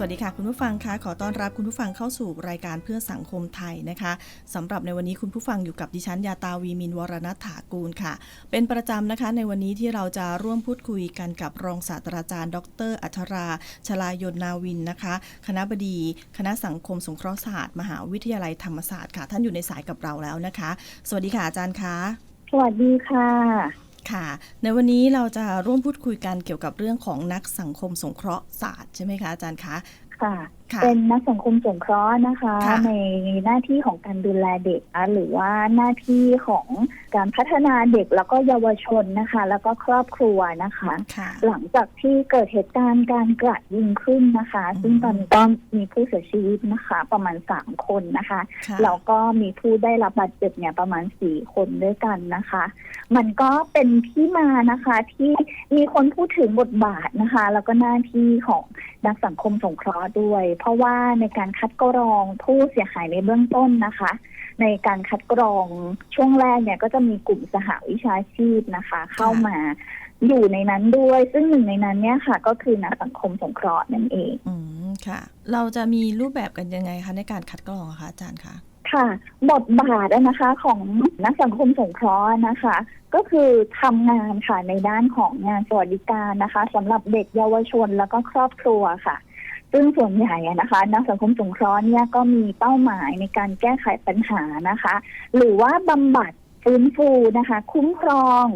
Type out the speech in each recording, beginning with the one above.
สวัสดีค่ะคุณผู้ฟังคะขอต้อนรับคุณผู้ฟังเข้าสู่รายการเพื่อสังคมไทยนะคะสำหรับในวันนี้คุณผู้ฟังอยู่กับดิฉันยาตาวีมินวรณัฐถากูลค่ะ เป็นประจำนะคะในวันนี้ที่เราจะร่วมพูดคุยกันกับรองศาสตราจารย์ ดร อัชราชลายนนาวินนะคะ คณะบดี คณะสังคมสงเคราะห์ศาสตร์ มหาวิทยาลัยธรรมศาสตร์ค่ะ ท่านอยู่ในสายกับเราแล้วนะคะ สวัสดีค่ะอาจารย์คะสวัสดีค่ะ ค่ะ ในวันนี้เราจะร่วมพูดคุยกันเกี่ยวกับเรื่องของนักสังคมสงเคราะห์ศาสตร์ใช่ไหมคะอาจารย์คะ ค่ะค่ะ เป็นนักสังคมสงเคราะห์นะคะ ค่ะ ในหน้าที่ของการดูแลเด็กนะหรือว่าหน้าที่ของการพัฒนาเด็กแล้วก็เยาวชนนะคะ แล้วก็ครอบครัวนะคะ ค่ะ หลังจากที่เกิดเหตุการณ์การกราดยิงขึ้นนะคะอืมซึ่งตอนนี้ก็มีผู้เสียชีวิตนะคะ ประมาณสามคนนะคะ ค่ะ แล้วก็มีผู้ได้รับบาดเจ็บเนี่ยประมาณสี่คนด้วยกันนะคะ มันก็เป็นที่มานะคะที่มีคนพูดถึงบทบาทนะคะ แล้วก็หน้าที่ของนักสังคมสงเคราะห์ด้วย เพราะว่าในการคัดกรองผู้เสียหายในเบื้องต้นนะคะ ในการคัดกรองช่วงแรกเนี่ยก็จะมีกลุ่มสหวิชาชีพนะคะ เข้ามาอยู่ในนั้นด้วย ซึ่งหนึ่งในนั้นเนี่ยค่ะ ก็คือนักสังคมสงเคราะห์นั่นเอง อืมค่ะ เราจะมีรูปแบบกันยังไงคะในการคัดกรองอะคะอาจารย์คะ ค่ะ บทบาทนะคะของนักสังคมสงเคราะห์นะคะ ก็คือทำงานค่ะในด้านของงานสวัสดิการนะคะสำหรับเด็กเยาวชนแล้วก็ครอบครัวค่ะ ซึ่งส่วนใหญ่นะคะ นักสังคมสงเคราะห์เนี่ยก็มีเป้าหมายในการแก้ไขปัญหานะคะ หรือว่าบำบัดฟื้นฟูนะคะ คุ้มครอง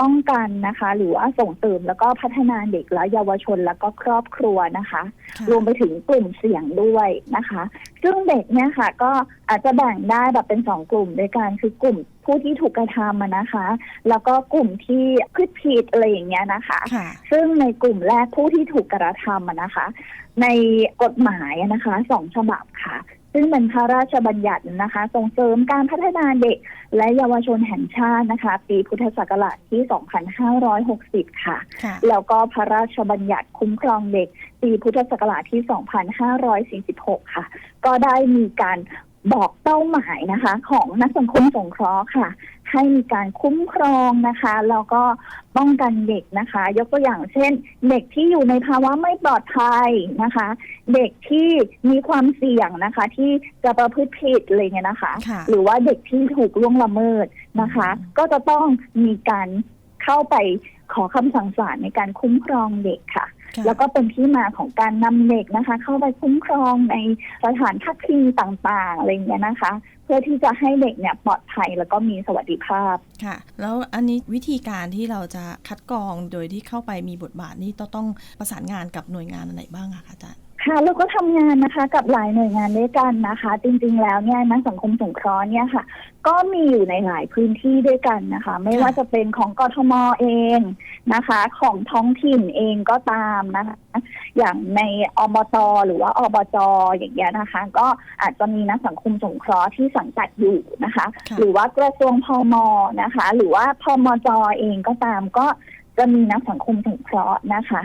ป้องกันนะคะ หรือว่าส่งเสริมแล้วก็พัฒนาเด็กและเยาวชนแล้วก็ครอบครัวนะคะค่ะรวมไปถึงกลุ่มเสี่ยงด้วยนะคะ ซึ่งเด็กเนี่ยค่ะ ก็อาจจะแบ่งได้แบบเป็นสองกลุ่มด้วยกันคือกลุ่มผู้ที่ถูกกระทำอะนะคะ แล้วก็กลุ่มที่คิดผิดอะไรอย่างเงี้ยนะคะค่ะซึ่งในกลุ่มแรกผู้ที่ถูกกระทำอะนะคะ ในกฎหมายอะนะคะสองฉบับค่ะ ซึ่งเป็นพระราชบัญญัตินะคะ ส่งเสริมการพัฒนาเด็ก และเยาวชนแห่งชาตินะคะ ปีพุทธศักราชที่ 2560 ค่ะค่ะแล้วก็พระราชบัญญัติคุ้มครองเด็ก ปีพุทธศักราชที่ 2546 ค่ะ ก็ได้มีการ บอกเป้าหมายนะคะ ของนักสังคมสงเคราะห์ค่ะ ให้มีการคุ้มครองนะคะแล้วก็ป้องกันเด็กนะคะ ยกตัวอย่างเช่น เด็กที่อยู่ในภาวะไม่ปลอดภัยนะคะ เด็กที่มีความเสี่ยงนะคะ ที่จะประพฤติผิดอะไรเงี้ยนะคะค่ะหรือว่าเด็กที่ถูกล่วงละเมิดนะคะอืมก็จะต้องมีการเข้าไปขอคำสั่งศาลในการคุ้มครองเด็กค่ะค่ะ แล้วก็เป็นที่มาของการนำเด็กนะคะ เข้าไปคุ้มครองในสถานพักพิงต่างๆอะไรอย่างเงี้ยนะคะ เพื่อที่จะให้เด็กเนี่ยปลอดภัยแล้วก็มีสวัสดิภาพค่ะ แล้วอันนี้วิธีการที่เราจะคัดกรองโดยที่เข้าไปมีบทบาทนี่ต้องต้องประสานงานกับหน่วยงานไหนบ้างอะคะอาจารย์ ค่ะเราก็ทำงานนะคะกับหลายหน่วยงานด้วยกันนะคะ จริงๆ แล้วเนี่ยนักสังคมสงเคราะห์เนี่ยค่ะ ก็มีอยู่ในหลายพื้นที่ด้วยกันนะคะ ไม่ค่ะว่าจะเป็นของกทมเองนะคะ ของท้องถิ่นเองก็ตามนะคะ อย่างในอบตหรือว่าอบจอย่างเงี้ยนะคะ ก็อาจจะมีนักสังคมสงเคราะห์ที่สังกัดอยู่นะคะค่ะหรือว่ากระทรวงพมนะคะ หรือว่าพมจเองก็ตามก็จะมีนักสังคมสงเคราะห์นะคะ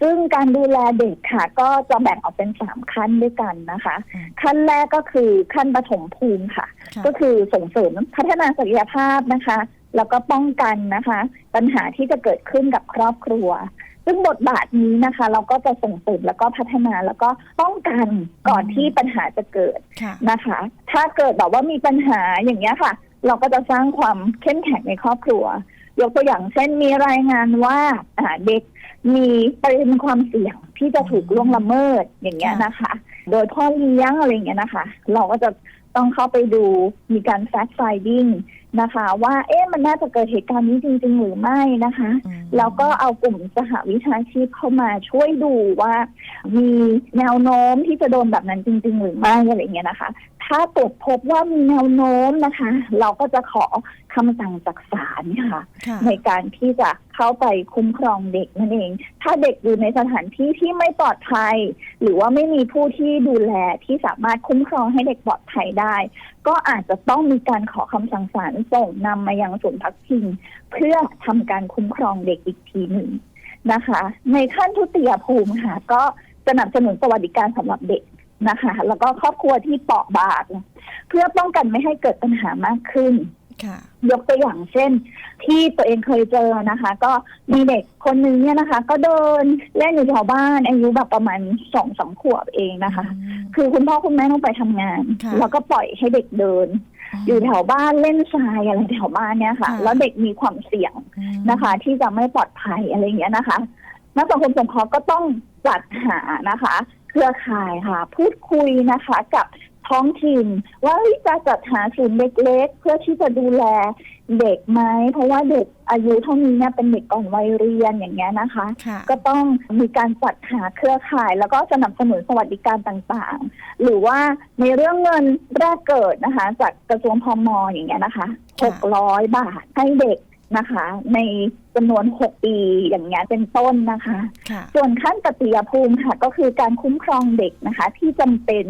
ซึ่งการดูแลเด็กค่ะ ก็จะแบ่งออกเป็นสามขั้นด้วยกันนะคะอืมขั้นแรกก็คือขั้นปฐมภูมิค่ะค่ะ ก็คือส่งเสริมพัฒนาศักยภาพนะคะ แล้วก็ป้องกันนะคะ ปัญหาที่จะเกิดขึ้นกับครอบครัว ซึ่งบทบาทนี้นะคะ เราก็จะส่งเสริมแล้วก็พัฒนาแล้วก็ป้องกันก่อนอืมที่ปัญหาจะเกิดค่ะนะคะ ถ้าเกิดแบบว่ามีปัญหาอย่างเงี้ยค่ะ เราก็จะสร้างความเข้มแข็งในครอบครัว ยกตัวอย่างเช่นมีรายงานว่าเด็กมีประเด็นความเสี่ยงที่จะถูกล่วงละเมิดอย่างเงี้ยนะคะ โดยพ่อเลี้ยงอะไรเงี้ยนะคะ เราก็จะต้องเข้าไปดูมีการแฟกซ์ไฟดิ้ง นะคะ ว่าเอ๊ะมันน่าจะเกิดเหตุการณ์นี้จริง ๆ หรือไม่นะคะอืมแล้วก็เอากลุ่มสหวิชาชีพเข้ามาช่วยดูว่า มีแนวโน้มที่จะโดนแบบนั้นจริง ๆ หรือไม่อะไรอย่างเงี้ยนะคะ ถ้าตรวจพบว่ามีแนวโน้มนะคะ เราก็จะขอคำสั่งจากศาลค่ะค่ะ ในการที่จะเข้าไปคุ้มครองเด็กนั่นเอง ถ้าเด็กอยู่ในสถานที่ที่ไม่ปลอดภัย หรือว่าไม่มีผู้ที่ดูแลที่สามารถคุ้มครองให้เด็กปลอดภัยได้ ก็อาจจะต้องมีการขอคำสั่งศาลส่งนำมายังศูนย์พักพิงเพื่อทำการคุ้มครองเด็กอีกทีหนึ่งนะคะ ในขั้นทุติยภูมิค่ะ ก็สนับสนุนสวัสดิการสำหรับเด็กนะคะ แล้วก็ครอบครัวที่เปราะบางเพื่อป้องกันไม่ให้เกิดปัญหามากขึ้นค่ะยกตัวอย่างเช่น ที่ตัวเองเคยเจอนะคะ ก็มีเด็กคนนึงเนี่ยนะคะ ก็เดินเล่นอยู่แถวบ้าน อายุแบบประมาณสองสามขวบเองนะคะ คือคุณพ่อคุณแม่ต้องไปทำงานค่ะแล้วก็ปล่อยให้เด็กเดิน อยู่แถวบ้านเล่นทรายอะไรแถวบ้านเนี่ยค่ะค่ะแล้วเด็กมีความเสี่ยงอืมนะคะ ที่จะไม่ปลอดภัยอะไรอย่างเงี้ยนะคะนักสังคมสงเคราะห์ก็ต้องจัดหานะคะ เครือข่ายค่ะ พูดคุยนะคะ กับ ท้องถิ่น ว่าเฮ้ยจะจัดหาศูนย์เล็กๆเพื่อที่จะดูแลเด็กไหมเพราะว่าเด็กอายุเท่านี้เนี่ยเป็นเด็กก่อนวัยเรียนอย่างเงี้ยนะคะค่ะก็ต้องมีการจัดหาเครือข่าย แล้วก็สนับสนุนสวัสดิการต่างๆ หรือว่าในเรื่องเงินแรกเกิดนะคะ จากกระทรวงพมอย่างเงี้ยนะคะค่ะ600บาทให้เด็ก นะคะ ในจำนวน6ปีอย่างเงี้ยเป็นต้นนะคะ ค่ะ ส่วนขั้นตติยภูมิค่ะ ก็คือการคุ้มครองเด็กนะคะ ที่จำเป็น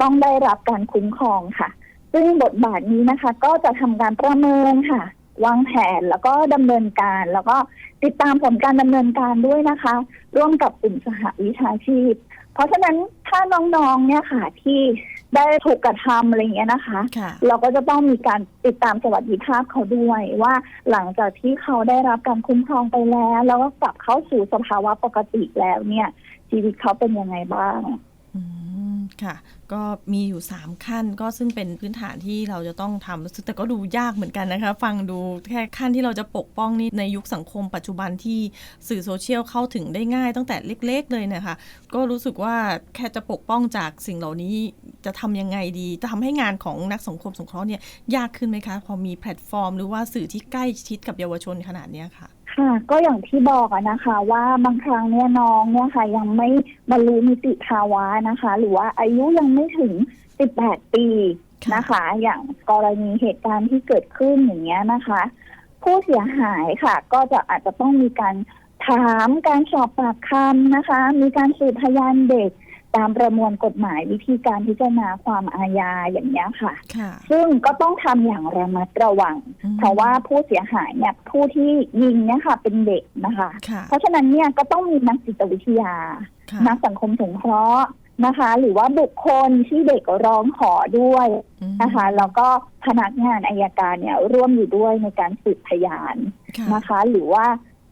ต้องได้รับการคุ้มครองค่ะ ซึ่งบทบาทนี้นะคะ ก็จะทำการประเมินค่ะ วางแผนแล้วก็ดำเนินการ แล้วก็ติดตามผลการดำเนินการด้วยนะคะ ร่วมกับกลุ่มสหวิชาชีพ เพราะฉะนั้นถ้าน้องๆเนี่ยค่ะที่ได้ถูกกระทำอะไรอย่างเงี้ยนะคะ ค่ะ เราก็จะต้องมีการติดตามสวัสดิภาพเขาด้วยว่าหลังจากที่เขาได้รับการคุ้มครองไปแล้ว แล้วก็กลับเข้าสู่สภาวะปกติแล้วเนี่ย ชีวิตเขาเป็นยังไงบ้าง อืม ค่ะ ก็มีอยู่ 3 ขั้นก็ซึ่งเป็นพื้นฐานที่เราจะต้องทำแต่ก็ดูยากเหมือนกันนะคะ ฟังดูแค่ขั้นที่เราจะปกป้องนี่ในยุคสังคมปัจจุบันที่สื่อโซเชียลเข้าถึงได้ง่ายตั้งแต่เล็ก ๆ เลยนะคะ ก็รู้สึกว่าแค่จะปกป้องจากสิ่งเหล่านี้จะทำยังไงดี จะทำให้งานของนักสังคมสงเคราะห์เนี่ยยากขึ้นไหมคะ พอมีแพลตฟอร์ม หรือว่าสื่อที่ใกล้ชิดกับเยาวชนขนาดนี้ค่ะ ค่ะก็อย่างที่บอกอะนะคะ ว่าบางครั้งเนี่ยน้องเนี่ยค่ะ ยังไม่บรรลุนิติภาวะนะคะ หรือว่าอายุยังไม่ถึง 18 ปีนะคะ อย่างกรณีเหตุการณ์ที่เกิดขึ้นอย่างเงี้ยนะคะ ผู้เสียหายค่ะ ก็จะอาจจะต้องมีการถามการสอบปากคำนะคะ มีการสืบพยานเด็ก ตามประมวลกฎหมายวิธีการพิจารณาความอาญาอย่างเงี้ยค่ะค่ะ ซึ่งก็ต้องทำอย่างระมัดระวังอืมเพราะว่าผู้เสียหายเนี่ยผู้ที่ยิงเนี่ยค่ะ เป็นเด็กนะคะค่ะเพราะฉะนั้นเนี่ยก็ต้องมีนักจิตวิทยาค่ะนักสังคมสงเคราะห์นะคะ หรือว่าบุคคลที่เด็กร้องขอด้วยอืมนะคะ แล้วก็พนักงานอายการเนี่ยร่วมอยู่ด้วยในการสืบพยานค่ะนะคะ หรือว่า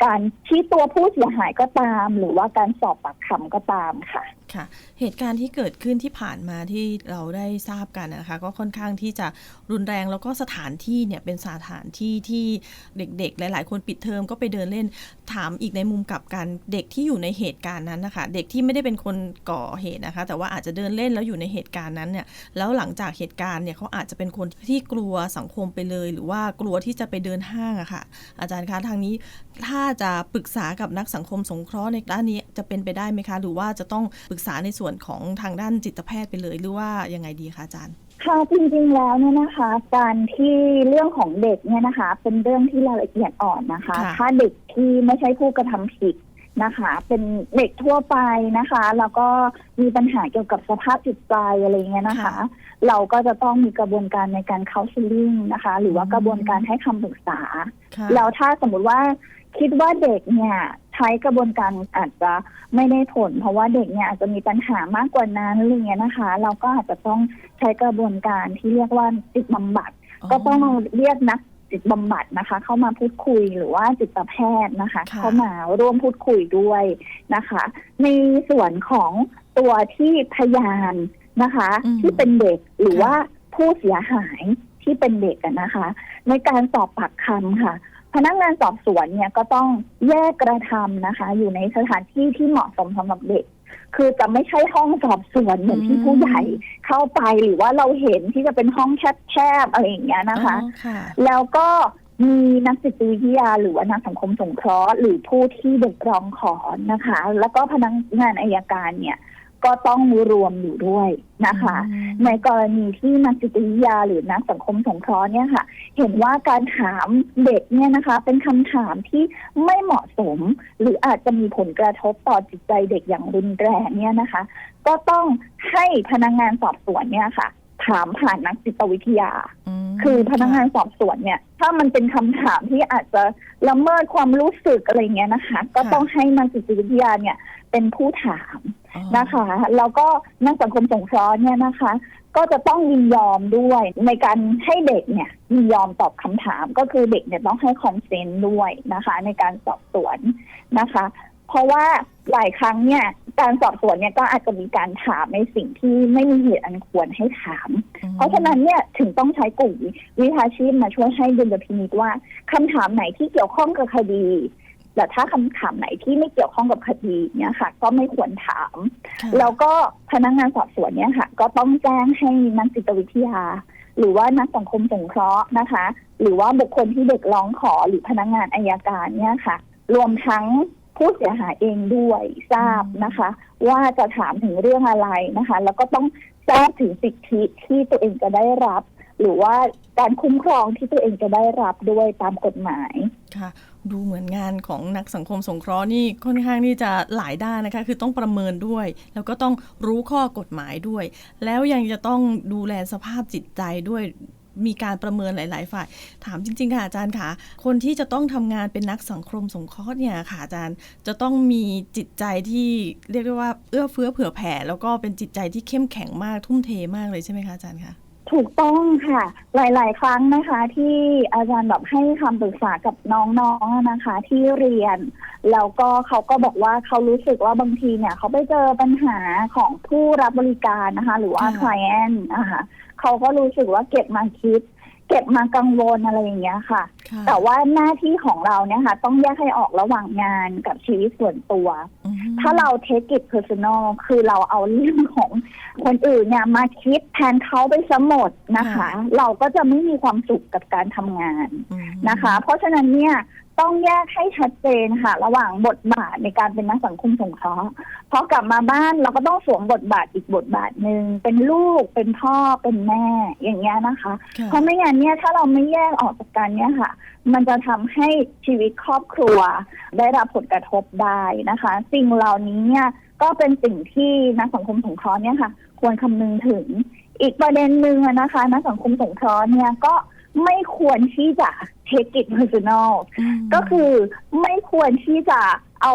การชี้ตัวผู้เสียหายก็ตาม หรือว่าการสอบปากคำก็ตามค่ะ ค่ะ เหตุการณ์ที่เกิดขึ้นที่ผ่านมาที่เราได้ทราบกันนะคะ ก็ค่อนข้างที่จะรุนแรงแล้วก็สถานที่เนี่ยเป็นสถานที่ที่เด็กๆ หลาย ๆ คนปิดเทอมก็ไปเดินเล่นถามอีกในมุมกลับกันเด็กที่อยู่ในเหตุการณ์นั้นนะคะ เด็กที่ไม่ได้เป็นคนก่อเหตุนะคะ แต่ว่าอาจจะเดินเล่นแล้วอยู่ในเหตุการณ์นั้นเนี่ยแล้วหลังจากเหตุการณ์เนี่ยเขาอาจจะเป็นคนที่กลัวสังคมไปเลย หรือว่ากลัวที่จะไปเดินห้างอะค่ะ อาจารย์คะทางนี้ถ้าจะปรึกษากับนักสังคมสงเคราะห์ในด้านนี้จะเป็นไปได้ไหมคะ หรือว่าจะต้องปรึกษาในส่วนของทางด้านจิตแพทย์ไปเลยหรือว่ายังไงดีคะอาจารย์ค่ะจริงๆแล้วเนี่ยนะคะ การที่เรื่องของเด็กเนี่ยนะคะ เป็นเรื่องที่รายละเอียดอ่อนนะคะค่ะถ้าเด็กที่ไม่ใช่ผู้กระทำผิดนะคะ เป็นเด็กทั่วไปนะคะ แล้วก็มีปัญหาเกี่ยวกับสภาพจิตใจอะไรเงี้ยนะคะ เราก็จะต้องมีกระบวนการในการ counseling นะคะ หรือว่ากระบวนการให้คำปรึกษาค่ะแล้วถ้าสมมุติว่าคิดว่าเด็กเนี่ย ใช้กระบวนการอาจจะไม่ได้ผล เพราะว่าเด็กเนี่ยอาจจะมีปัญหามากกว่านั้นอะไรเงี้ยนะคะ เราก็อาจจะต้องใช้กระบวนการที่เรียกว่าจิตบำบัด ก็ต้องเรียกนักจิตบำบัดนะคะ เข้ามาพูดคุยหรือว่าจิตแพทย์นะคะค่ะเข้ามาร่วมพูดคุยด้วยนะคะ ในส่วนของตัวที่พยานนะคะอืมที่เป็นเด็กหรือค่ะว่าผู้เสียหายที่เป็นเด็กอะนะคะ ในการสอบปากคำค่ะ พนักงานสอบสวนเนี่ยก็ต้องแยกกระทำนะคะ อยู่ในสถานที่ที่เหมาะสมสำหรับเด็ก คือจะไม่ใช่ห้องสอบสวนเหมือนที่อืมผู้ใหญ่เข้าไปหรือว่าเราเห็นที่จะเป็นห้องแคบๆอะไรอย่างเงี้ยนะคะอ๋อค่ะแล้วก็มีนักจิตวิทยาหรือว่านักสังคมสงเคราะห์ หรือผู้ที่เด็กร้องขอนะคะ แล้วก็พนักงานอายการเนี่ย ก็ต้องรวมอยู่ด้วยนะคะอืมในกรณีที่นักจิตวิทยาหรือนักสังคมสงเคราะห์เนี่ยค่ะ เห็นว่าการถามเด็กเนี่ยนะคะ เป็นคำถามที่ไม่เหมาะสม หรืออาจจะมีผลกระทบต่อจิตใจเด็กอย่างรุนแรงเนี่ยนะคะ ก็ต้องให้พนักงานสอบสวนเนี่ยค่ะ ถามผ่านนักจิตวิทยามคือพนักงานสอบสวนเนี่ย ถ้ามันเป็นคำถามที่อาจจะละเมิดความรู้สึกอะไรเงี้ยนะคะ ก็ต้องให้นักจิตวิทยาเนี่ย เป็นผู้ถามอ๋อ นะคะ แล้วก็นักสังคมสงเคราะห์เนี่ยนะคะ ก็จะต้องยินยอมด้วยในการให้เด็กเนี่ยยินยอมตอบคำถาม ก็คือเด็กเนี่ยต้องให้คอนเซนต์ด้วยนะคะ ในการสอบสวนนะคะ เพราะว่าหลายครั้งเนี่ยการสอบสวนเนี่ยก็อาจจะมีการถามในสิ่งที่ไม่มีเหตุอันควรให้ถาม เพราะฉะนั้นเนี่ยถึงต้องใช้กลุ่มวิชาชีพมาช่วยให้ดุลพินิจว่าคำถามไหนที่เกี่ยวข้องกับคดี แต่ถ้าคำถามไหนที่ไม่เกี่ยวข้องกับคดีเนี่ยค่ะ ก็ไม่ควรถามค่ะแล้วก็พนักงานสอบสวนเนี่ยค่ะ ก็ต้องแจ้งให้นักจิตวิทยา หรือว่านักสังคมสงเคราะห์นะคะ หรือว่าบุคคลที่เด็กร้องขอหรือพนักงานอายการเนี่ยค่ะ รวมทั้งผู้เสียหายเองด้วยทราบนะคะ ว่าจะถามถึงเรื่องอะไรนะคะ แล้วก็ต้องทราบถึงสิทธิที่ตัวเองจะได้รับ หรือว่าการคุ้มครองที่ตัวเองจะได้รับด้วยตามกฎหมายค่ะ ดูเหมือนงานของนักสังคมสงเคราะห์นี่ค่อนข้างที่จะหลายด้านนะคะ คือต้องประเมินด้วย แล้วก็ต้องรู้ข้อกฎหมายด้วย แล้วยังจะต้องดูแลสภาพจิตใจด้วยมีการประเมินหลาย ๆ ฝ่าย ถามจริง ๆ ค่ะอาจารย์ค่ะ คนที่จะต้องทำงานเป็นนักสังคมสงเคราะห์เนี่ยค่ะอาจารย์ จะต้องมีจิตใจที่เรียกได้ว่าเอื้อเฟื้อเผื่อแผ่ แล้วก็เป็นจิตใจที่เข้มแข็งมากทุ่มเทมากเลยใช่ไหมคะอาจารย์คะ ถูกต้องค่ะ หลาย ๆ ครั้งนะคะ ที่อาจารย์แบบให้คำปรึกษากับน้องๆนะคะ ที่เรียน แล้วก็เขาก็บอกว่าเขารู้สึกว่าบางทีเนี่ย เขาไปเจอปัญหาของผู้รับบริการนะคะ หรือว่าค่ะ client นะคะเขาก็รู้สึกว่าเก็บมาคิด เก็บมากังวลอะไรอย่างเงี้ยค่ะค่ะ แต่ว่าหน้าที่ของเราเนี่ยค่ะ ต้องแยกให้ออกระหว่างงานกับชีวิตส่วนตัวอืมถ้าเรา take it personal คือเราเอาเรื่องของคนอื่นเนี่ยมาคิดแทนเขาไปซะหมดนะคะ เราก็จะไม่มีความสุขกับการทำงานอืมนะคะ เพราะฉะนั้นเนี่ย ต้องแยกให้ชัดเจนค่ะ ระหว่างบทบาทในการเป็นนักสังคมสงเคราะห์พอกลับมาบ้านเราก็ต้องสวมบทบาทอีกบทบาทหนึ่งเป็นลูกเป็นพ่อเป็นแม่อย่างเงี้ยนะคะค่ะเพราะไม่งั้นเนี่ยถ้าเราไม่แยกออกจากกันเนี่ยค่ะ มันจะทำให้ชีวิตครอบครัว ได้รับผลกระทบได้นะคะ สิ่งเหล่านี้เนี่ยก็เป็นสิ่งที่นักสังคมสงเคราะห์เนี่ยค่ะ ควรคำนึงถึงอีกประเด็นหนึ่งอะนะคะนักสังคมสงเคราะห์เนี่ยก็ ไม่ควรที่จะ take it personal มก็คือไม่ควรที่จะเอา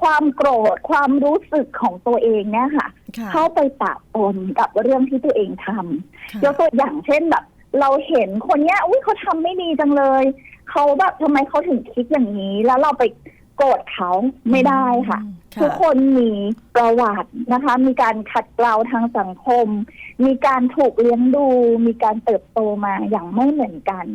ความโกรธความรู้สึกของตัวเองเนี่ยค่ะค่ะเข้าไปปะปนกับเรื่องที่ตัวเองทำค่ะยกตัวอย่างเช่นแบบ เราเห็นคนเนี้ยอุ้ยเขาทำไม่ดีจังเลยเขาแบบทำไมเขาถึงคิดอย่างนี้ แล้วเราไป โกรธเขาไม่ได้ค่ะอืมทุกคนมีประวัตินะคะ มีการขัดเกลาทางสังคม มีการถูกเลี้ยงดู มีการเติบโตมาอย่างไม่เหมือนกัน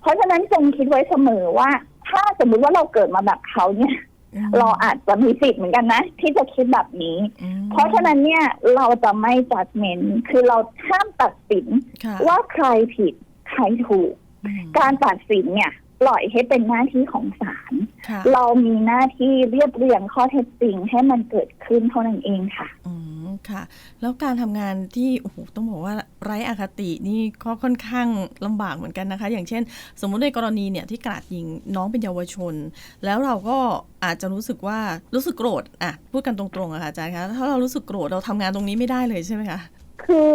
เพราะฉะนั้นจงคิดไว้เสมอว่า ถ้าสมมุติว่าเราเกิดมาแบบเขาเนี่ย อืมเราอาจจะมีสิทธิ์เหมือนกันนะ ที่จะคิดแบบนี้ อืมเพราะฉะนั้นเนี่ยเราจะไม่จัดเมนคือเราห้ามตัดสินค่ะว่าใครผิดใครถูก อืมการตัดสินเนี่ย ปล่อยให้เป็นหน้าที่ของศาลค่ะเรามีหน้าที่เรียบเรียงข้อเท็จจริงให้มันเกิดขึ้นเท่านั้นเองค่ะอืมค่ะ แล้วการทำงานที่โอ้โหต้องบอกว่าไร้อคตินี่ก็ค่อนข้างลำบากเหมือนกันนะคะ อย่างเช่น สมมุติในกรณีเนี่ยที่กราดยิงน้องเป็นเยาวชน แล้วเราก็อาจจะรู้สึกว่ารู้สึกโกรธอะพูดกันตรงๆอะค่ะอาจารย์คะถ้าเรารู้สึกโกรธเราทำงานตรงนี้ไม่ได้เลยใช่ไหมคะ คือ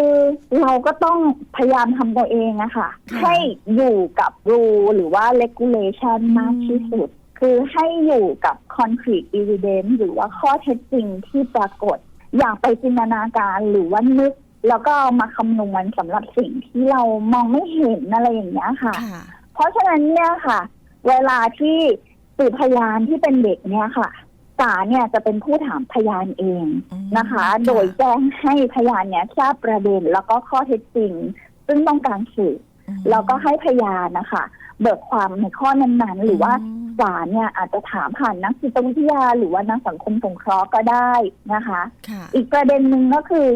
เราก็ต้องพยายามทำตัวเองอะค่ะ ค่ะ ให้อยู่กับรูหรือว่า regulation มากที่สุด คือให้อยู่กับ concrete evidence หรือว่าข้อเท็จจริงที่ปรากฏ อย่างไปจินตนาการหรือว่านึก แล้วก็เอามาคำนวณสำหรับสิ่งที่เรามองไม่เห็นอะไรอย่างเงี้ยค่ะ ค่ะ เพราะฉะนั้นเนี่ยค่ะ เวลาที่สืบพยานที่เป็นเด็กเนี่ยค่ะ ศาลเนี่ยจะเป็นผู้ถามพยานเองอืมนะคะค่ะโดยแจ้งให้พยานเนี่ยทราบประเด็นแล้วก็ข้อเท็จจริง ซึ่งต้องการสืบอืมแล้วก็ให้พยานนะคะ เบิกความในข้อนั้นๆ หรือว่าอืมศาลเนี่ยอาจจะถามผ่านนักจิตวิทยา หรือว่านักสังคมสงเคราะห์ก็ได้นะคะค่ะอีกประเด็นหนึ่งก็คือ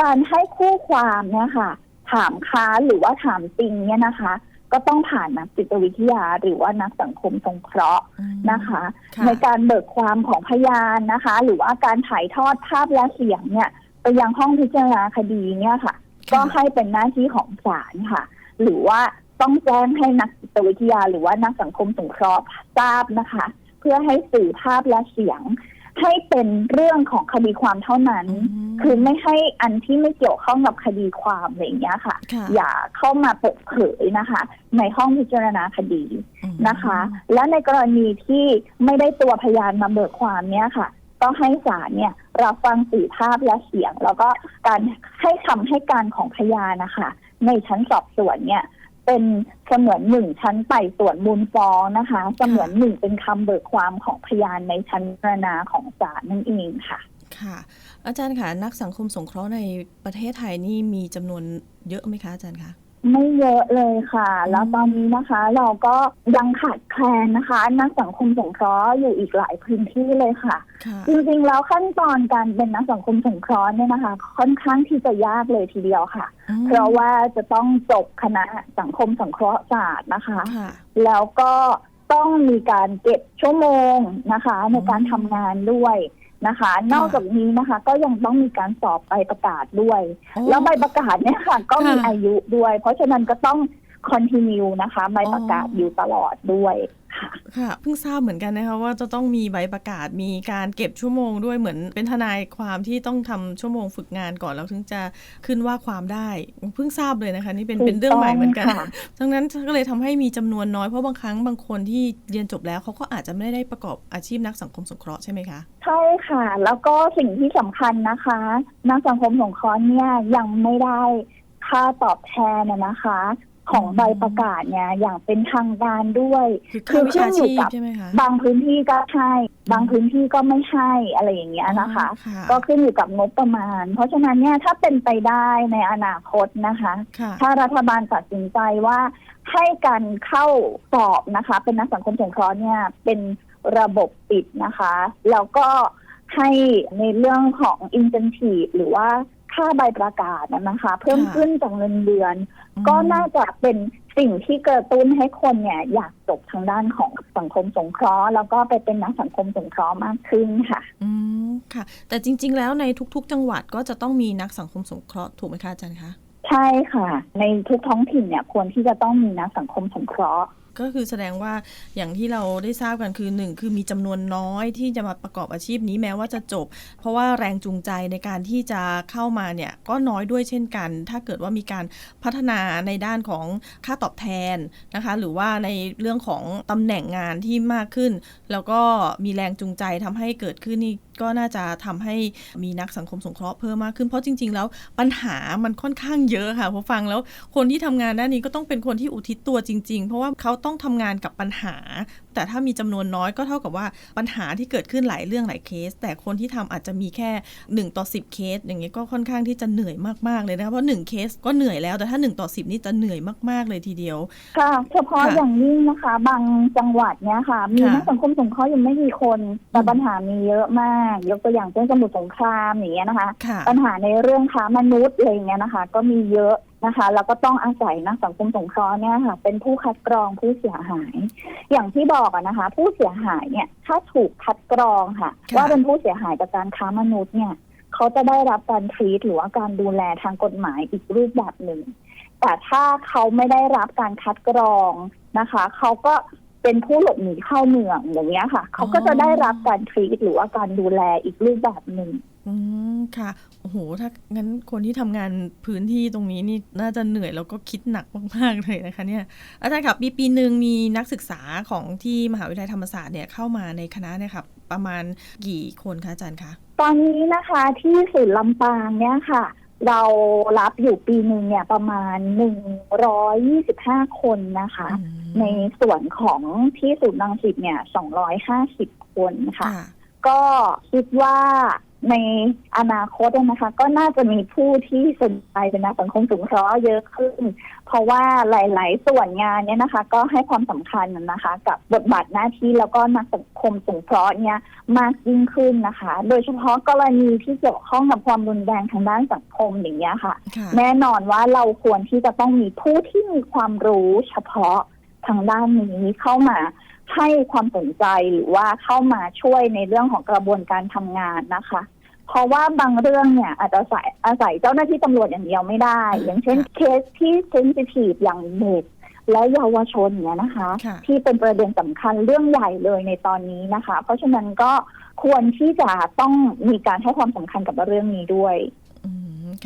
การให้คู่ความเนี่ยค่ะ ถามค้านหรือว่าถามจริงเนี่ยนะคะ ก็ต้องผ่านนักจิตวิทยาหรือว่านักสังคมสงเคราะห์อืมนะคะค่ะในการเบิกความของพยานนะคะ หรือว่าการถ่ายทอดภาพและเสียงเนี่ยไปยังห้องพิจารณาคดีเนี่ยค่ะ ก็ให้เป็นหน้าที่ของศาลค่ะ หรือว่าต้องแจ้งให้นักจิตวิทยา หรือว่านักสังคมสงเคราะห์ทราบนะคะ เพื่อให้สื่อภาพและเสียง ให้เป็นเรื่องของคดีความเท่านั้นมคือไม่ให้อันที่ไม่เกี่ยวข้องกับคดีความอะไรอย่างเงี้ยค่ะค่ะอย่าเข้ามาเปิดเผยนะคะ ในห้องพิจารณาคดีอืมนะคะ และในกรณีที่ไม่ได้ตัวพยานมาเบิกความเนี้ยค่ะก็ให้ศาลเนี่ยรับฟังสื่อภาพและเสียง แล้วก็การให้คำให้การของพยานนะคะ ในชั้นสอบสวนเนี่ย เป็นเสมือนหนึ่งชั้นไต่สวนมูลฟ้องนะคะ เสมือนหนึ่งเป็นคำเบิกความของพยานในชั้นพิจารณาของศาลนั่นเองค่ะ ค่ะ อาจารย์ค่ะนักสังคมสงเคราะห์ในประเทศไทยนี่มีจำนวนเยอะไหมคะอาจารย์คะ ไม่เยอะเลยค่ะ แล้วตอนนี้นะคะ เราก็ยังขาดแคลนนะคะ นักสังคมสงเคราะห์อยู่อีกหลายพื้นที่เลยค่ะ ค่ะจริงๆแล้วขั้นตอนการเป็นนักสังคมสงเคราะห์เนี่ยนะคะ ค่อนข้างที่จะยากเลยทีเดียวค่ะ อืมเพราะว่าจะต้องจบคณะสังคมสงเคราะห์ศาสตร์นะคะ ค่ะ แล้วก็ต้องมีการเก็บชั่วโมงนะคะ ในการทำงานด้วย นะคะ นอกจากนี้นะคะ ก็ยังต้องมีการสอบใบประกาศด้วยโอ้แล้วใบประกาศเนี่ยค่ะ ก็มีค่ะอายุด้วย เพราะฉะนั้นก็ต้อง คอนติเนียนะคะใบประกาศอ๋อออยู่ตลอดด้วยค่ะค่ะเพิ่งทราบเหมือนกันนะคะว่าจะต้องมีใบประกาศมีการเก็บชั่วโมงด้วยเหมือนเป็นทนายความที่ต้องทำชั่วโมงฝึกงานก่อนแล้วถึงจะขึ้นว่าความได้เพิ่งทราบเลยนะคะ นี่เป็นถูกเป็นเรื่องใหม่เหมือนกันต้องค่ะดังนั้นก็เลยทำให้มีจำนวนน้อยเพราะบางครั้งบางคนที่เรียนจบแล้วเขาก็อาจจะไม่ได้ประกอบอาชีพนักสังคมสงเคราะห์ใช่ไหมคะใช่ค่ะ แล้วก็สิ่งที่สำคัญนะคะ นักสังคมสงเคราะห์เนี่ยยังไม่ได้ค่าตอบแทนนะนะคะ ของอืมใบประกาศเนี่ยอย่างเป็นทางการด้วยคือค่าวิชาชีพใช่ไหมคะบางพื้นที่ก็ให้ บางพื้นที่ก็ไม่ให้อะไรอย่างเงี้ยนะคะอ๋อค่ะก็ขึ้นอยู่กับงบประมาณ เพราะฉะนั้นเนี่ยถ้าเป็นไปได้ในอนาคตนะคะค่ะถ้ารัฐบาลตัดสินใจว่าให้การเข้าสอบนะคะ เป็นนักสังคมสงเคราะห์เนี่ยเป็นระบบปิดนะคะ แล้วก็ให้ในเรื่องของ incentive หรือว่าค่าใบประกาศนะคะ เพิ่มค่ะขึ้นจากเงินเดือนอืม ก็น่าจะเป็นสิ่งที่กระตุ้นให้คนเนี่ยอยากจบทางด้านของสังคมสงเคราะห์ แล้วก็ไปเป็นนักสังคมสงเคราะห์มากขึ้นค่ะ อืมค่ะ แต่จริง ๆ แล้วในทุก ๆ จังหวัดก็จะต้องมีนักสังคมสงเคราะห์ถูกไหมคะอาจารย์คะใช่ค่ะ ในทุกท้องถิ่นเนี่ยควรที่จะต้องมีนักสังคมสงเคราะห์ ก็คือแสดงว่าอย่างที่เราได้ทราบกันคือหนึ่งคือมีจำนวนน้อยที่จะมาประกอบอาชีพนี้แม้ว่าจะจบ เพราะว่าแรงจูงใจในการที่จะเข้ามาเนี่ยก็น้อยด้วยเช่นกัน ถ้าเกิดว่ามีการพัฒนาในด้านของค่าตอบแทนนะคะ หรือว่าในเรื่องของตำแหน่งงานที่มากขึ้น แล้วก็มีแรงจูงใจทำให้เกิดขึ้นนี่ ก็น่าจะทำให้มีนักสังคมสงเคราะห์เพิ่มมากขึ้นเพราะจริง ๆ แล้วปัญหามันค่อนข้างเยอะค่ะพอฟังแล้วคนที่ทำงานด้านนี้ก็ต้องเป็นคนที่อุทิศตัวจริง ๆ เพราะว่าเขาต้องทำงานกับปัญหา แต่ถ้ามีจำนวนน้อยก็เท่ากับว่าปัญหาที่เกิดขึ้นหลายเรื่องหลายเคส แต่คนที่ทำอาจจะมีแค่ 1 ต่อ 10 เคส อย่างเงี้ยก็ค่อนข้างที่จะเหนื่อยมากๆเลยนะคะเพราะ1เคสก็เหนื่อยแล้วแต่ถ้า 1 ต่อ 10 นี่จะเหนื่อยมากๆเลยทีเดียวค่ะเฉพาะค่ะอย่างยิ่งนะคะ บางจังหวัดเนี่ยค่ะ มีค่ะนักสังคมสงเคราะห์ยังไม่มีคนแต่อืมปัญหามีเยอะมากยกตัวอย่างเช่นสมุทรสงครามอย่างเงี้ยนะคะค่ะปัญหาในเรื่องค้ามนุษย์อะไรเงี้ยนะคะ ก็มีเยอะนะคะแล้วก็ต้องอาศัยนักสังคมสงเคราะห์เนี่ยค่ะ เป็นผู้คัดกรองผู้เสียหาย อย่างที่บอกอะนะคะ ผู้เสียหายเนี่ยถ้าถูกคัดกรองค่ะค่ะว่าเป็นผู้เสียหายจากการค้ามนุษย์เนี่ยเขาจะได้รับการทรีตหรือว่าการดูแลทางกฎหมายอีกรูปแบบหนึ่งแต่ถ้าเขาไม่ได้รับการคัดกรองนะคะ เขาก็ เป็นผู้หลบหนีเข้าเมืองอย่างเงี้ยค่ะ เขาก็จะได้รับการทรีตหรือว่าการดูแลอีกรูปแบบหนึ่งอืมค่ะโอ้โหถ้างั้นคนที่ทำงานพื้นที่ตรงนี้นี่น่าจะเหนื่อยแล้วก็คิดหนักมากๆเลยนะคะเนี่ยอาจารย์ครับปีปีหนึ่งมีนักศึกษาของที่มหาวิทยาลัยธรรมศาสตร์เนี่ยเข้ามาในคณะเนี่ยครับประมาณกี่คนคะอาจารย์คะตอนนี้นะคะที่ศูนย์ลำปางเนี่ยค่ะ เรารับอยู่ปีหนึ่งเนี่ยประมาณหนึ่งร้อยยี่สิบห้าคนนะคะอืมในส่วนของที่ศูนย์รังสิตเนี่ยสองร้อยห้าสิบคนค่ะค่ะก็คิดว่า ในอนาคตนะคะ ก็น่าจะมีผู้ที่สนใจเป็นนักสังคมสงเคราะห์เยอะขึ้น เพราะว่าหลาย ๆ ส่วนงานเนี่ยนะคะ ก็ให้ความสำคัญนะคะ กับบทบาทหน้าที่แล้วก็นักสังคมสงเคราะห์เนี่ยมากยิ่งขึ้นนะคะ โดยเฉพาะกรณีที่เกี่ยวข้องกับความรุนแรงทางด้านสังคมอย่างเงี้ยค่ะค่ะแน่นอนว่าเราควรที่จะต้องมีผู้ที่มีความรู้เฉพาะทางด้านนี้เข้ามา ให้ความสนใจหรือว่าเข้ามาช่วยในเรื่องของกระบวนการทำงานนะคะ เพราะว่าบางเรื่องเนี่ยอาจจะอาศัยอาศัยเจ้าหน้าที่ตำรวจอย่างเดียวไม่ได้ อย่างเช่นเคสที่เซนซิทีฟอย่างเด็กและเยาวชนเนี่ยนะคะค่ะที่เป็นประเด็นสำคัญเรื่องใหญ่เลยในตอนนี้นะคะ เพราะฉะนั้นก็ควรที่จะต้องมีการให้ความสำคัญกับเรื่องนี้ด้วยอืม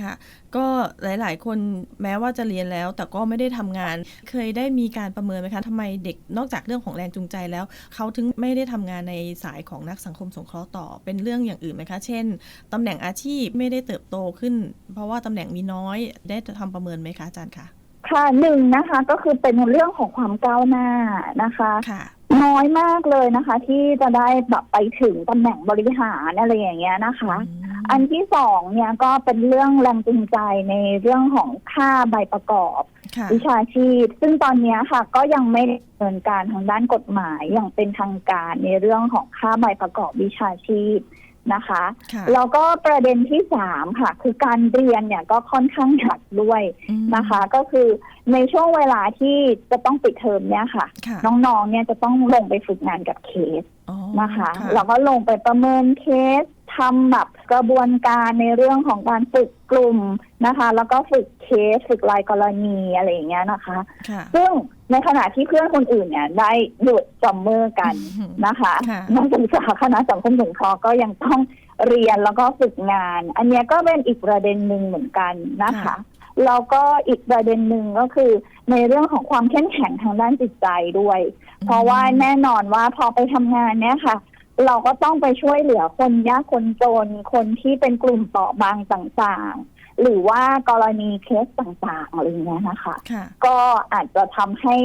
ค่ะ ก็หลาย ๆ คนแม้ว่าจะเรียนแล้ว แต่ก็ไม่ได้ทำงาน เคยได้มีการประเมินไหมคะทำไมเด็กนอกจากเรื่องของแรงจูงใจแล้ว เขาถึงไม่ได้ทำงานในสายของนักสังคมสงเคราะห์ต่อ เป็นเรื่องอย่างอื่นไหมคะ เช่นตำแหน่งอาชีพไม่ได้เติบโตขึ้น เพราะว่าตำแหน่งมีน้อย ได้ทำประเมินไหมคะอาจารย์คะค่ะหนึ่งนะคะก็คือเป็นเรื่องของความก้าวหน้านะคะค่ะ น้อยมากเลยนะคะ ที่จะได้แบบไปถึงตำแหน่งบริหารอะไรอย่างเงี้ยนะคะ อันที่สองเนี่ยก็เป็นเรื่องแรงจูงใจในเรื่องของค่าใบประกอบค่ะวิชาชีพ ซึ่งตอนเนี้ยค่ะ ก็ยังไม่ดำเนินการทางด้านกฎหมายอย่างเป็นทางการในเรื่องของค่าใบประกอบวิชาชีพ นะคะค่ะแล้วก็ประเด็นที่สามค่ะ คือการเรียนเนี่ยก็ค่อนข้างหนักด้วยอืมนะคะ ก็คือในช่วงเวลาที่จะต้องปิดเทอมเนี่ยค่ะค่ะน้องๆเนี่ยจะต้องลงไปฝึกงานกับเคสอ๋อนะคะแล้วก็ลงไปประเมินเคสทำแบบกระบวนการในเรื่องของการฝึกกลุ่มนะคะ แล้วก็ฝึกเคสฝึกรายกรณีอะไรอย่างเงี้ยนะคะค่ะซึ่ง ในขณะที่เพื่อนคนอื่นเนี่ย ได้หยุดจัมเมอร์กันนะคะค่ะนักศึกษาคณะสังคมสงเคราะห์ก็ยังต้องเรียนแล้วก็ฝึกงาน อันเนี้ยก็เป็นอีกประเด็นหนึ่งเหมือนกันนะคะค่ะแล้วก็อีกประเด็นหนึ่งก็คือ ในเรื่องของความเข้มแข็งทางด้านจิตใจด้วย เพราะว่าแน่นอนว่าพอไปทำงานเนี่ยค่ะ เราก็ต้องไปช่วยเหลือคนยากคนจนคนที่เป็นกลุ่มเปราะบางต่างๆ หรือว่ากรณีเคสต่างๆอะไรอย่างเงี้ยนะคะ ค่ะ ก็อาจจะทำให้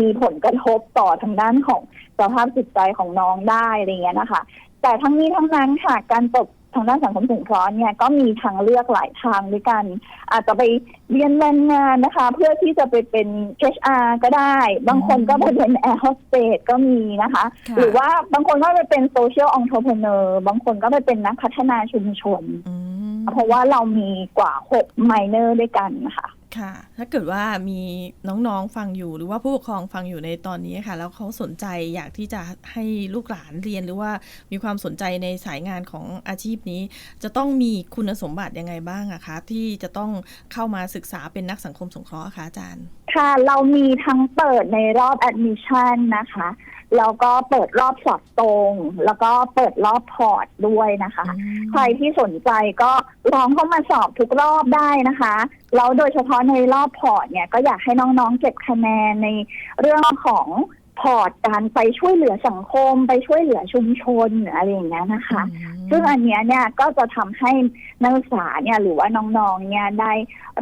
มีผลกระทบต่อทางด้านของสภาพจิตใจของน้องได้อะไรเงี้ยนะคะ แต่ทั้งนี้ทั้งนั้นค่ะการตกทางด้านสังคมสงเคราะห์เนี่ยก็มีทางเลือกหลายทางด้วยกัน อาจจะไปเรียนแรงงานนะคะ เพื่อที่จะไปเป็น HR ก็ได้ บางคนก็ไปเป็นแอร์โฮสเตสก็มีนะคะ ค่ะ หรือว่าบางคนก็ไปเป็นโซเชียลอง r e เพเนอร์บางคนก็ไปเป็นนักพัฒนาชุมชน อืม เพราะว่าเรามีกว่าหกไมเนอร์ด้วยกันนะคะค่ะ ถ้าเกิดว่ามีน้องๆฟังอยู่หรือว่าผู้ปกครองฟังอยู่ในตอนนี้ค่ะ แล้วเขาสนใจอยากที่จะให้ลูกหลานเรียนหรือว่ามีความสนใจในสายงานของอาชีพนี้ จะต้องมีคุณสมบัติยังไงบ้างอะคะที่จะต้องเข้ามาศึกษาเป็นนักสังคมสงเคราะห์อะคะอาจารย์ ค่ะ เรามีทั้งเปิดในรอบ admission นะคะ แล้วก็เปิดรอบสอบตรง แล้วก็เปิดรอบพอร์ตด้วยนะคะ ใครที่สนใจก็ลองเข้ามาสอบทุกรอบได้นะคะแล้วโดยเฉพาะในรอบพอร์ตเนี่ยก็อยากให้น้องๆเก็บคะแนนในเรื่องของ พอร์ตการไปช่วยเหลือสังคม ไปช่วยเหลือชุมชนอะไรอย่างเงี้ยนะคะ ซึ่งอันเนี้ยเนี่ยก็จะทำให้นักศึกษาเนี่ยหรือว่าน้องๆเนี่ยได้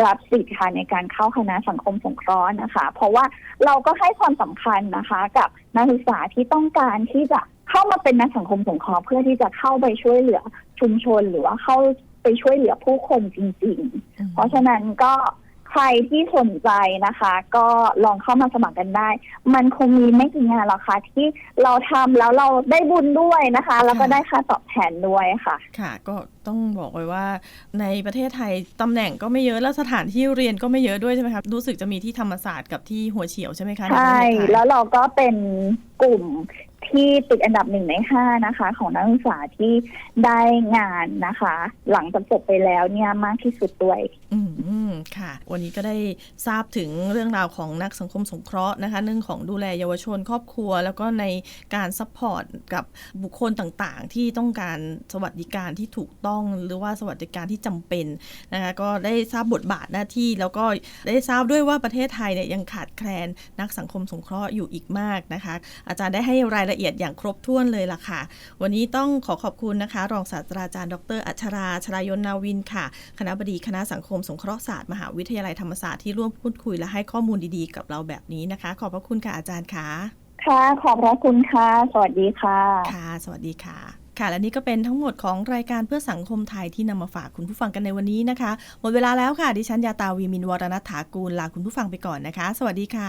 รับสิทธิ์ค่ะในการเข้าคณะสังคมสงเคราะห์นะคะ เพราะว่าเราก็ให้ความสำคัญนะคะ กับนักศึกษาที่ต้องการที่จะเข้ามาเป็นนักสังคมสงเคราะห์เพื่อที่จะเข้าไปช่วยเหลือชุมชน หรือว่าเข้าไปช่วยเหลือผู้คนจริง ๆ เพราะฉะนั้นก็ ใครที่สนใจนะคะ ก็ลองเข้ามาสมัครกันได้ มันคงมีไม่กี่งานหรอกค่ะ ที่เราทำแล้วเราได้บุญด้วยนะคะ แล้วก็ได้ค่าตอบแทนด้วยค่ะ ค่ะก็ต้องบอกไว้ว่าในประเทศไทยตำแหน่งก็ไม่เยอะแล้วสถานที่เรียนก็ไม่เยอะด้วยใช่ไหมครับรู้สึกจะมีที่ธรรมศาสตร์กับที่หัวเฉียวใช่ไหมคะใช่นประเทศไทยแล้วเราก็เป็นกลุ่ม ที่ติดอันดับหนึ่งในห้านะคะ ของนักศึกษาที่ได้งานนะคะ หลังจากจบไปแล้วเนี่ยมากที่สุดด้วยอืมค่ะ วันนี้ก็ได้ทราบถึงเรื่องราวของนักสังคมสงเคราะห์นะคะเรื่องของดูแลเยาวชนครอบครัว แล้วก็ในการซัพพอร์ตกับบุคคลต่างๆ ที่ต้องการสวัสดิการที่ถูกต้องหรือว่าสวัสดิการที่จำเป็นนะคะก็ได้ทราบบทบาทหน้าที่ แล้วก็ได้ทราบด้วยว่าประเทศไทยเนี่ยยังขาดแคลนนักสังคมสงเคราะห์อยู่อีกมากนะคะ อาจารย์ได้ให้รายละเอียดอย่างครบถ้วนเลยล่ะค่ะ วันนี้ต้องขอขอบคุณนะคะ รองศาสตราจารย์ ดร อัชราชรายนนาวินค่ะ คณะบดีคณะสังคมสงเคราะห์ศาสตร์มหาวิทยาลัยธรรมศาสตร์ที่ร่วมพูดคุยและให้ข้อมูลดีๆ กับเราแบบนี้นะคะ ขอบพระคุณค่ะอาจารย์ค่ะค่ะ ขอบพระคุณค่ะ สวัสดีค่ะ ค่ะ สวัสดีค่ะค่ะและนี่ก็เป็นทั้งหมดของรายการเพื่อสังคมไทยที่นำมาฝากคุณผู้ฟังกันในวันนี้นะคะ หมดเวลาแล้วค่ะ ดิฉันยาตาวีมินวรณัฐถากูลลาคุณผู้ฟังไปก่อนนะคะ สวัสดีค่ะ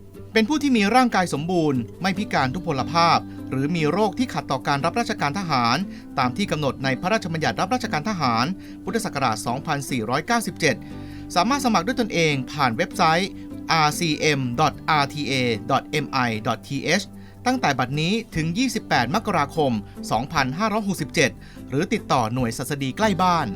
เป็นผู้ที่มีร่างกายสมบูรณ์ ไม่พิการทุพพลภาพ หรือมีโรคที่ขัดต่อการรับราชการทหาร ตามที่กำหนดในพระราชบัญญัติรับราชการทหาร พุทธศักราช 2497 สามารถสมัครด้วยตนเองผ่านเว็บไซต์ rcm.rta.mi.th ตั้งแต่บัดนี้ถึง 28 มกราคม 2567 หรือติดต่อหน่วยสัสดีใกล้บ้าน